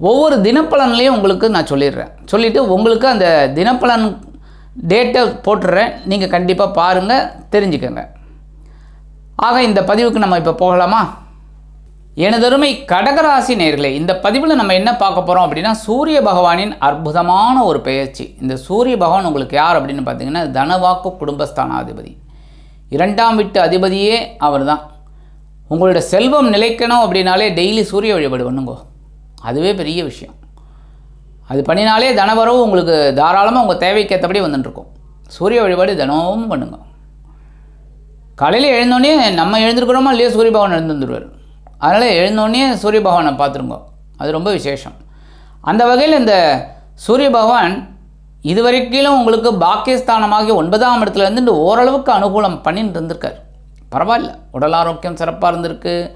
ஒவ்வொரு தினப்பலன்லேயும் உங்களுக்கு நான் சொல்லிடுறேன். சொல்லிவிட்டு உங்களுக்கு அந்த தினப்பலன் டேட்டை போட்டுடுறேன். நீங்கள் கண்டிப்பாக பாருங்கள் தெரிஞ்சுக்கோங்க. ஆக இந்த பதிவுக்கு நம்ம இப்போ போகலாமா? எனதருமை கடகராசி நேர்களே இந்த பதிவில் நம்ம என்ன பார்க்க போகிறோம் அப்படின்னா சூரிய பகவானின் அற்புதமான ஒரு பெயர்ச்சி. இந்த சூரிய பகவான் உங்களுக்கு யார் அப்படின்னு பார்த்தீங்கன்னா தனவாக்கு குடும்பஸ்தானாதிபதி. இரண்டாம் வீட்டு அதிபதியே அவர் தான் உங்களோட செல்வம் நிலைக்கணும் அப்படின்னாலே டெய்லி சூரிய வழிபாடு பண்ணுங்கோ. அதுவே பெரிய விஷயம். அது பண்ணினாலே தனவரவு உங்களுக்கு தாராளமாக உங்கள் தேவைக்கேற்றபடி வந்துட்டுருக்கும் சூரிய வழிபாடு தினமும் பண்ணுங்க. காலையில் எழுந்தோடனே நம்ம எழுந்திருக்கிறோமா இல்லையோ சூரிய பகவான் எழுந்துருவார் அதனால் எழுந்தோடனே சூரிய பகவானை பார்த்துருங்க. அது ரொம்ப விசேஷம். அந்த வகையில் இந்த சூரிய பகவான் இதுவரைக்கிலும் உங்களுக்கு பாக்கியஸ்தானமாகி ஒன்பதாம் இடத்துல இருந்து ஓரளவுக்கு அனுகூலம் பண்ணிட்டு இருந்திருக்கார். பரவாயில்ல. உடல் ஆரோக்கியம் சிறப்பாக இருந்திருக்கு.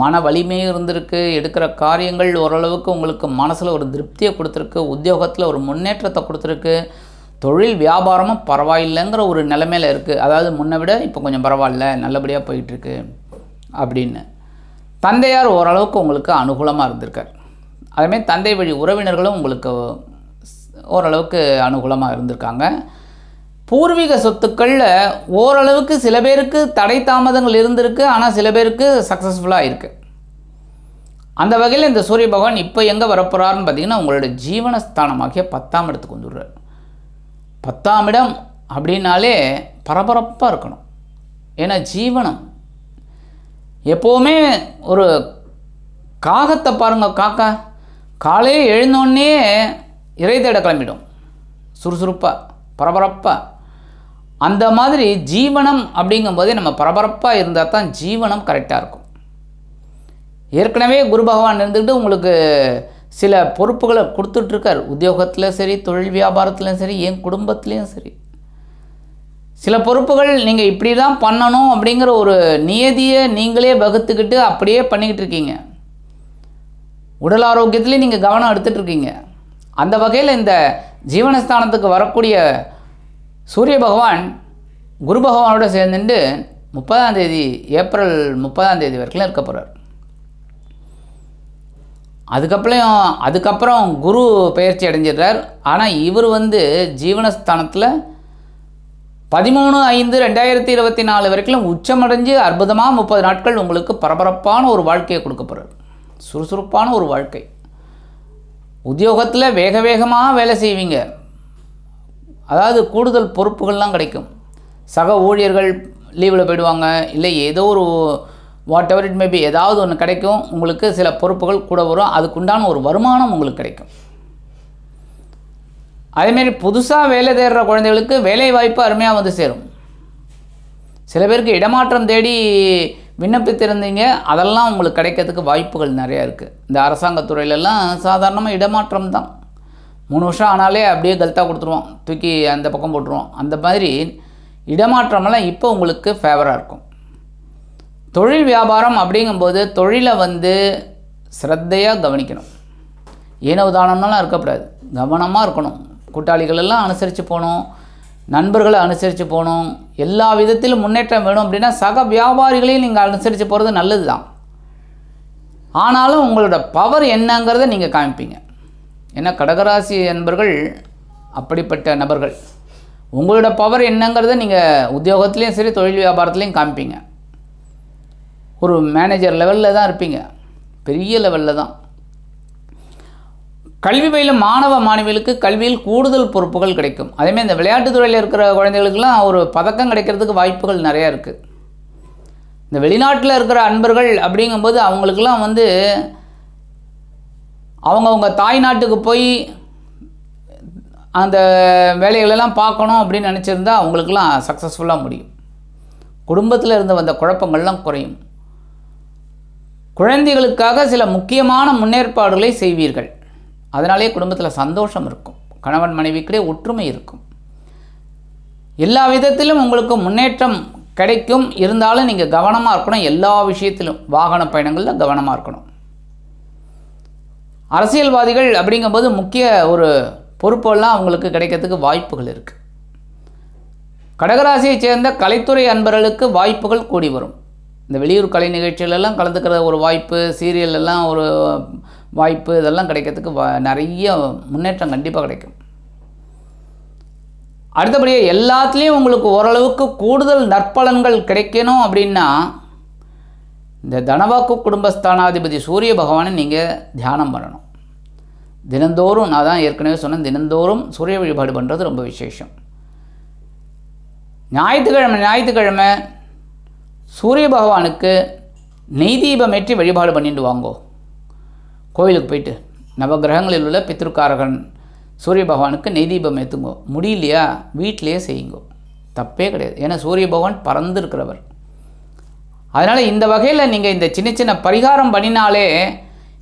மன வலிமையும் இருந்திருக்கு எடுக்கிற காரியங்கள் ஓரளவுக்கு உங்களுக்கு மனசில் ஒரு திருப்தியை கொடுத்துருக்கு உத்தியோகத்தில் ஒரு முன்னேற்றத்தை கொடுத்துருக்கு. தொழில் வியாபாரமும் பரவாயில்லைங்கிற ஒரு நிலைமையில் இருக்குது அதாவது முன்னை விட இப்போ கொஞ்சம் பரவாயில்ல நல்லபடியாக போயிட்டுருக்கு அப்படின்னு. தந்தையார் ஓரளவுக்கு உங்களுக்கு அனுகூலமாக இருந்திருக்கார். அதுமாதிரி தந்தை வழி உறவினர்களும் உங்களுக்கு ஓரளவுக்கு அனுகூலமாக இருந்திருக்காங்க. பூர்வீக சொத்துக்களில் ஓரளவுக்கு சில பேருக்கு தடை தாமதங்கள் இருந்திருக்கு ஆனால் சில பேருக்கு சக்ஸஸ்ஃபுல்லாக இருக்குது அந்த வகையில் இந்த சூரிய பகவான் இப்போ எங்கே வரப்போகிறாருன்னு பார்த்தீங்கன்னா உங்களோட ஜீவனஸ்தானமாகிய பத்தாம் இடத்துக்கு வந்துடுறார். பத்தாம் இடம் அப்படின்னாலே பரபரப்பாக இருக்கணும். ஏன்னா ஜீவனம். எப்போவுமே ஒரு காகத்தை பாருங்க காக்கா. காலையில் எழுந்தோடனே இறை தேட கிளம்பிடும். சுறுசுறுப்பாக பரபரப்பாக அந்த மாதிரி ஜீவனம் அப்படிங்கும்போதே நம்ம பரபரப்பாக இருந்தால் தான் ஜீவனம் கரெக்டாக இருக்கும். ஏற்கனவே குரு பகவான் இருந்துக்கிட்டு உங்களுக்கு சில பொறுப்புகளை கொடுத்துட்ருக்கார் உத்தியோகத்தில் சரி தொழில் வியாபாரத்துலேயும் சரி என் குடும்பத்துலேயும் சரி. சில பொறுப்புகள் நீங்கள் இப்படி தான் பண்ணணும் அப்படிங்கிற ஒரு நியதியை நீங்களே வகுத்துக்கிட்டு அப்படியே பண்ணிக்கிட்டு இருக்கீங்க. உடல் ஆரோக்கியத்துலேயும் நீங்கள் கவனம் எடுத்துகிட்டு இருக்கீங்க. அந்த வகையில் இந்த ஜீவனஸ்தானத்துக்கு வரக்கூடிய சூரிய பகவான் குரு பகவானோட சேர்ந்துட்டு முப்பதாம் தேதி ஏப்ரல் முப்பதாம் தேதி வரைக்கும் இருக்க போகிறார் அதுக்கப்புறம் அதுக்கப்புறம் குரு பயிற்சி அடைஞ்சிடுறார். ஆனால் இவர் வந்து ஜீவனஸ்தானத்தில் பதிமூணு ஐந்து ரெண்டாயிரத்தி இருபத்தி நாலு வரைக்கும் உச்சமடைஞ்சு அற்புதமாக முப்பது நாட்கள் உங்களுக்கு பரபரப்பான ஒரு வாழ்க்கையை கொடுக்க போகிறார் சுறுசுறுப்பான ஒரு வாழ்க்கை. உத்தியோகத்தில் வேக வேகமாக வேலை செய்வீங்க. அதாவது கூடுதல் பொறுப்புகள்லாம் கிடைக்கும். சக ஊழியர்கள் லீவில் போயிடுவாங்க. இல்லை ஏதோ ஒரு வாட் எவர் இட் மேபி ஏதாவது ஒன்று கிடைக்கும். உங்களுக்கு சில பொறுப்புகள் கூட வரும். அதுக்குண்டான ஒரு வருமானம் உங்களுக்கு கிடைக்கும். அதேமாரி புதுசாக வேலை தேடுற குழந்தைகளுக்கு வேலை வாய்ப்பு அருமையாக வந்து சேரும். சில பேருக்கு இடமாற்றம் தேடி விண்ணப்பித்திருந்தீங்க. அதெல்லாம் உங்களுக்கு கிடைக்கிறதுக்கு வாய்ப்புகள் நிறையா இருக்குது இந்த அரசாங்கத் துறையிலெல்லாம் சாதாரணமாக இடமாற்றம் தான். மூணு வருஷம் ஆனாலே அப்படியே கல்த்தா கொடுத்துருவோம். தூக்கி அந்த பக்கம் போட்டுருவோம். அந்த மாதிரி இடமாற்றமெல்லாம் இப்போ உங்களுக்கு ஃபேவராக இருக்கும். தொழில் வியாபாரம் அப்படிங்கும்போது தொழிலை வந்து சிரத்தையாக கவனிக்கணும். ஏனோ உதாரணம்லாம் இருக்கக்கூடாது. கவனமாக இருக்கணும். கூட்டாளிகளெல்லாம் அனுசரித்து போகணும். நண்பர்களை அனுசரித்து போகணும். எல்லா விதத்திலும் முன்னேற்றம் வேணும் அப்படின்னா சக வியாபாரிகளையும் நீங்கள் அனுசரித்து போகிறது நல்லது தான் ஆனாலும் உங்களோட பவர் என்னங்கிறத நீங்கள் காமிப்பீங்க. ஏன்னா கடகராசி என்பர்கள் அப்படிப்பட்ட நபர்கள். உங்களோட பவர் என்னங்கிறத நீங்கள் உத்தியோகத்துலேயும் சரி தொழில் வியாபாரத்துலேயும் காமிப்பீங்க. ஒரு மேனேஜர் லெவலில் தான் இருப்பீங்க. பெரிய லெவலில் தான். கல்வி பயிலும் மாணவ மாணவிகளுக்கு கல்வியில் கூடுதல் பொறுப்புகள் கிடைக்கும். அதேமாதிரி இந்த விளையாட்டுத் துறையில் இருக்கிற குழந்தைகளுக்கெல்லாம் ஒரு பதக்கம் கிடைக்கிறதுக்கு வாய்ப்புகள் நிறையா இருக்குது இந்த வெளிநாட்டில் இருக்கிற அன்பர்கள் அப்படிங்கும்போது அவங்களுக்கெல்லாம் வந்து அவங்கவுங்க தாய் நாட்டுக்கு போய் அந்த வேலைகளெல்லாம் பார்க்கணும் அப்படின்னு நினச்சிருந்தா அவங்களுக்கெல்லாம் சக்ஸஸ்ஃபுல்லாக முடியும். குடும்பத்தில் இருந்து வந்த குழப்பங்கள்லாம் குறையும். குழந்தைகளுக்காக சில முக்கியமான முன்னேற்பாடுகளை செய்வீர்கள். அதனாலே குடும்பத்தில் சந்தோஷம் இருக்கும். கணவன் மனைவிக்கிடையே ஒற்றுமை இருக்கும். எல்லா விதத்திலும் உங்களுக்கு முன்னேற்றம் கிடைக்கும். இருந்தாலும் நீங்கள் கவனமாக இருக்கணும். எல்லா விஷயத்திலும். வாகன பயணங்களில் கவனமாக இருக்கணும். அரசியல்வாதிகள் அப்படிங்கும்போது முக்கிய ஒரு பொறுப்பெல்லாம் அவங்களுக்கு கிடைக்கிறதுக்கு வாய்ப்புகள் இருக்குது கடகராசியைச் சேர்ந்த கலைத்துறை அன்பர்களுக்கு வாய்ப்புகள் கூடி வரும். இந்த வெளியூர் கலை நிகழ்ச்சிகளெல்லாம் கலந்துக்கிற ஒரு வாய்ப்பு சீரியலெல்லாம் ஒரு வாய்ப்பு இதெல்லாம் கிடைக்கிறதுக்கு வா நிறைய முன்னேற்றம் கண்டிப்பாக கிடைக்கும். அடுத்தபடியாக எல்லாத்துலேயும் உங்களுக்கு ஓரளவுக்கு கூடுதல் நற்பலன்கள் கிடைக்கணும் அப்படின்னா இந்த தனவாக்கு குடும்பஸ்தானாதிபதி சூரிய பகவானை நீங்கள் தியானம் பண்ணணும். தினந்தோறும் நான் தான் ஏற்கனவே சொன்னேன் தினந்தோறும் சூரிய வழிபாடு பண்ணுறது ரொம்ப விசேஷம். ஞாயிற்றுக்கிழமை ஞாயிற்றுக்கிழமை சூரிய பகவானுக்கு நெய் தீபம் ஏற்றி வழிபாடு பண்ணிட்டு வாங்கோ. கோவிலுக்கு போயிட்டு நவகிரகங்களில் உள்ள பித்ருக்காரகன் சூரிய பகவானுக்கு நெய் தீபம் ஏற்றுங்கோ முடியலையா? வீட்டிலையே செய்யுங்கோ. தப்பே கிடையாது. ஏன்னா சூரிய பகவான் பறந்துருக்கிறவர். அதனால் இந்த வகையில் நீங்கள் இந்த சின்ன சின்ன பரிகாரம் பண்ணினாலே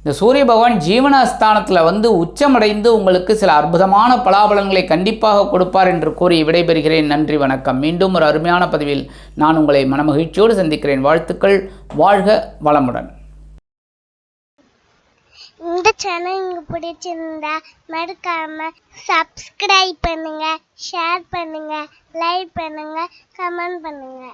இந்த சூரிய பகவான் ஜீவனஸ்தானத்தில் வந்து உச்சமடைந்து உங்களுக்கு சில அற்புதமான பலாபலங்களை கண்டிப்பாக கொடுப்பார் என்று கூறி விடைபெறுகிறேன். நன்றி வணக்கம். மீண்டும் ஒரு அருமையான பதிவில் நான் உங்களை மனமகிழ்ச்சியோடு சந்திக்கிறேன். வாழ்த்துக்கள். வாழ்க வளமுடன். இந்த சேனல் உங்களுக்கு பிடிச்சிருந்தா மறக்காம சப்ஸ்கிரைப் பண்ணுங்க ஷேர் பண்ணுங்க லைக் பண்ணுங்க கமெண்ட் பண்ணுங்க.